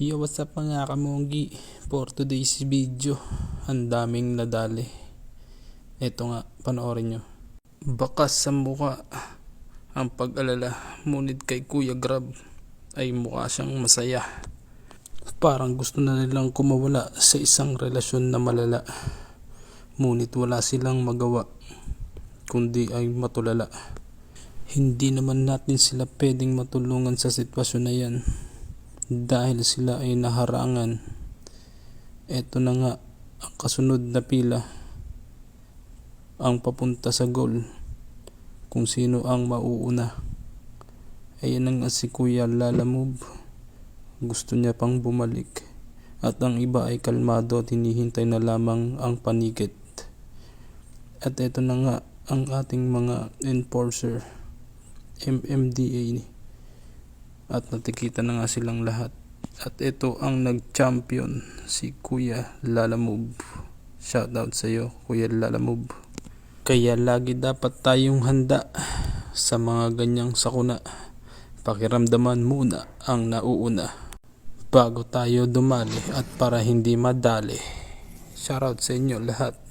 Yo, what's up mga kamonggi? For today's video, ang daming nadali. Ito nga, panoorin nyo. Bakas sa muka ang pag-alala, ngunit kay Kuya Grab ay mukha siyang masaya. Parang gusto na nilang kumawala sa isang relasyon na malala. Ngunit wala silang magawa, kundi ay matulala. Hindi naman natin sila pwedeng matulungan sa sitwasyon na yan dahil sila ay naharangan. Ito na nga ang kasunod na pila ang papunta sa goal kung sino ang mauuna. Ayan na nga si Kuya Lala Move. Gusto niya pang bumalik at ang iba ay kalmado at hinihintay na lamang ang panigit. At ito na nga ang ating mga enforcer MMDA at natikita na nga silang lahat. At ito ang nag-champion, si Kuya Lalamove. Shoutout sa iyo, Kuya Lalamove. Kaya lagi dapat tayong handa sa mga ganyang sakuna. Pakiramdaman muna ang nauuna bago tayo dumali at para hindi madali. Shoutout sa inyo lahat.